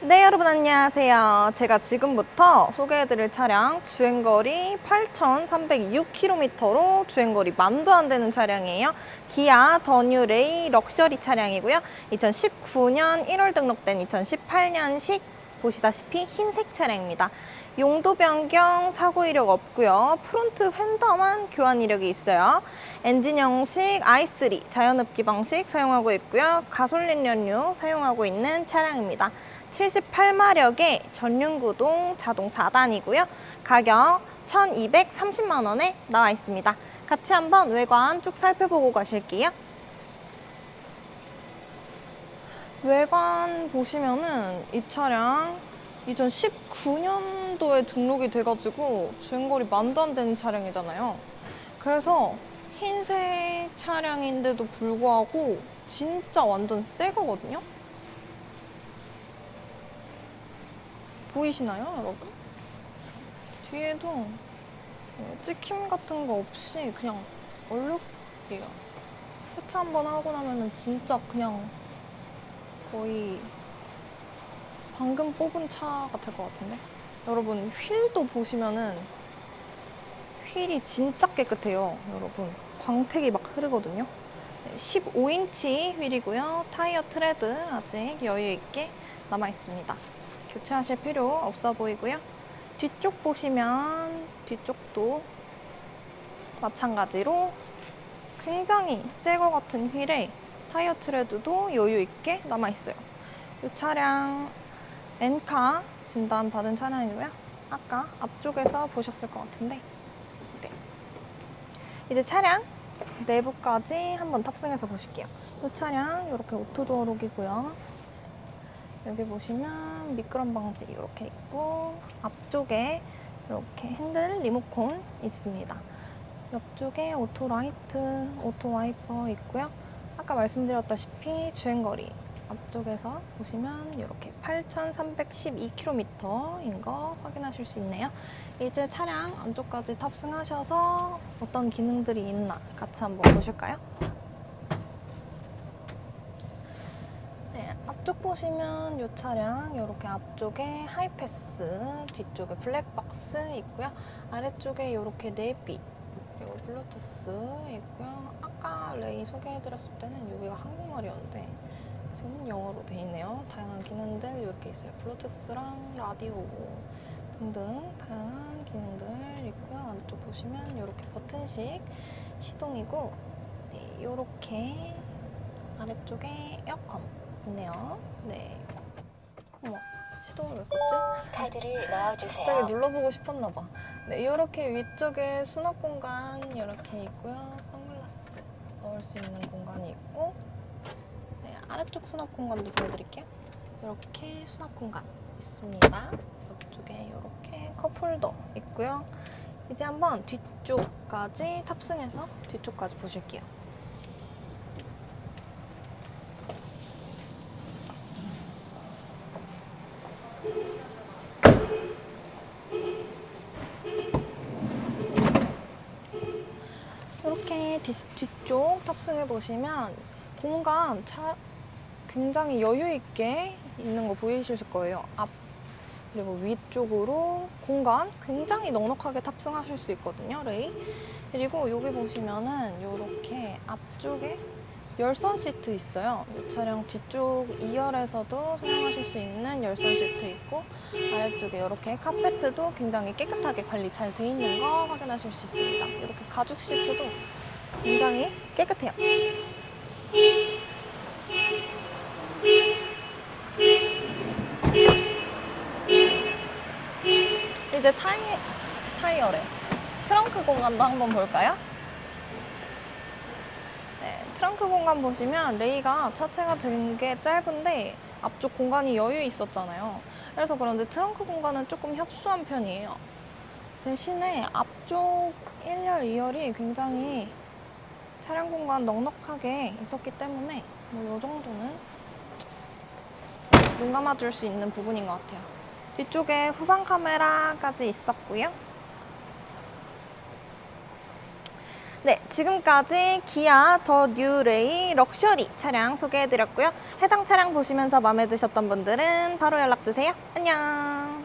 네, 여러분 안녕하세요. 제가 지금부터 소개해드릴 차량 주행거리 8,306km로 주행거리 만도 안 되는 차량이에요. 기아 더뉴 레이 럭셔리 차량이고요. 2019년 1월 등록된 2018년식 보시다시피 흰색 차량입니다. 용도 변경 사고 이력 없고요. 프론트 휀더만 교환 이력이 있어요. 엔진 형식 i3 자연흡기 방식 사용하고 있고요. 가솔린 연료 사용하고 있는 차량입니다. 78마력의 전륜구동 자동 4단이고요. 가격 1230만 원에 나와 있습니다. 같이 한번 외관 쭉 살펴보고 가실게요. 외관 보시면은 이 차량 2019년도에 등록이 돼가지고 주행거리 만도 안 되는 차량이잖아요. 그래서 흰색 차량인데도 불구하고 진짜 완전 새 거거든요. 보이시나요, 여러분? 뒤에도 어, 찍힘 같은 거 없이 그냥 얼룩이에요. 세차 한 번 하고 나면은 진짜 그냥 거의 방금 뽑은 차가 될것 같은데? 여러분, 휠도 보시면은 휠이 진짜 깨끗해요, 여러분. 광택이 막 흐르거든요. 15인치 휠이고요. 타이어 트레드 아직 여유 있게 남아 있습니다. 교체하실 필요 없어 보이고요. 뒤쪽 보시면 뒤쪽도 마찬가지로 굉장히 새 거 같은 휠에 타이어 트레드도 여유 있게 남아 있어요. 이 차량 엔카 진단 받은 차량이고요. 아까 앞쪽에서 보셨을 것 같은데 네. 이제 차량 내부까지 한번 탑승해서 보실게요. 이 차량 이렇게 오토도어록이고요. 여기 보시면 미끄럼 방지 이렇게 있고 앞쪽에 이렇게 핸들 리모콘 있습니다. 옆쪽에 오토 라이트, 오토 와이퍼 있고요. 아까 말씀드렸다시피 주행거리 앞쪽에서 보시면 이렇게 8,312km인 거 확인하실 수 있네요. 이제 차량 안쪽까지 탑승하셔서 어떤 기능들이 있나 같이 한번 보실까요? 네, 앞쪽 보시면 이 차량 이렇게 앞쪽에 하이패스, 뒤쪽에 블랙박스 있고요. 아래쪽에 이렇게 내비, 그리고 블루투스 있고요. 아까 레이 소개해드렸을 때는 여기가 한국말이었는데 지금은 영어로 돼 있네요. 다양한 기능들 이렇게 있어요. 블루투스랑 라디오 등등 다양한 기능들 있고요. 안쪽 보시면 이렇게 버튼식 시동이고 네, 이렇게 아래쪽에 에어컨 있네요. 네. 어머, 시동을 왜 껐지? 카드를 넣어주세요. 갑자기 눌러보고 싶었나 봐. 네, 이렇게 위쪽에 수납 공간 이렇게 있고요. 선글라스 넣을 수 있는 공간이 있고, 네, 아래쪽 수납 공간도 보여드릴게요. 이렇게 수납 공간 있습니다. 이쪽에 이렇게 컵홀더 있고요. 이제 한번 뒤쪽까지 탑승해서 뒤쪽까지 보실게요. 이렇게 뒤, 뒤쪽 탑승해 보시면 공간 차, 굉장히 여유 있게 있는 거 보이실 거예요. 앞 그리고 위쪽으로 공간 굉장히 넉넉하게 탑승하실 수 있거든요, 레이. 그리고 여기 보시면은 이렇게 앞쪽에 열선 시트 있어요. 이 차량 뒤쪽 2열에서도 사용하실 수 있는 열선 시트 있고 아래쪽에 이렇게 카페트도 굉장히 깨끗하게 관리 잘 돼 있는 거 확인하실 수 있습니다. 이렇게 가죽 시트도 굉장히 깨끗해요. 이제 타이, 타이어래. 트렁크 공간도 한번 볼까요? 네, 트렁크 공간 보시면 레이가 차체가 된 게 짧은데 앞쪽 공간이 여유 있었잖아요. 그래서 그런지 트렁크 공간은 조금 협소한 편이에요. 대신에 앞쪽 1열, 2열이 굉장히 차량 공간 넉넉하게 있었기 때문에 뭐 이 정도는 눈 감아줄 수 있는 부분인 것 같아요. 뒤쪽에 후방 카메라까지 있었고요. 네, 지금까지 기아 더 뉴레이 럭셔리 차량 소개해드렸고요. 해당 차량 보시면서 마음에 드셨던 분들은 바로 연락주세요. 안녕.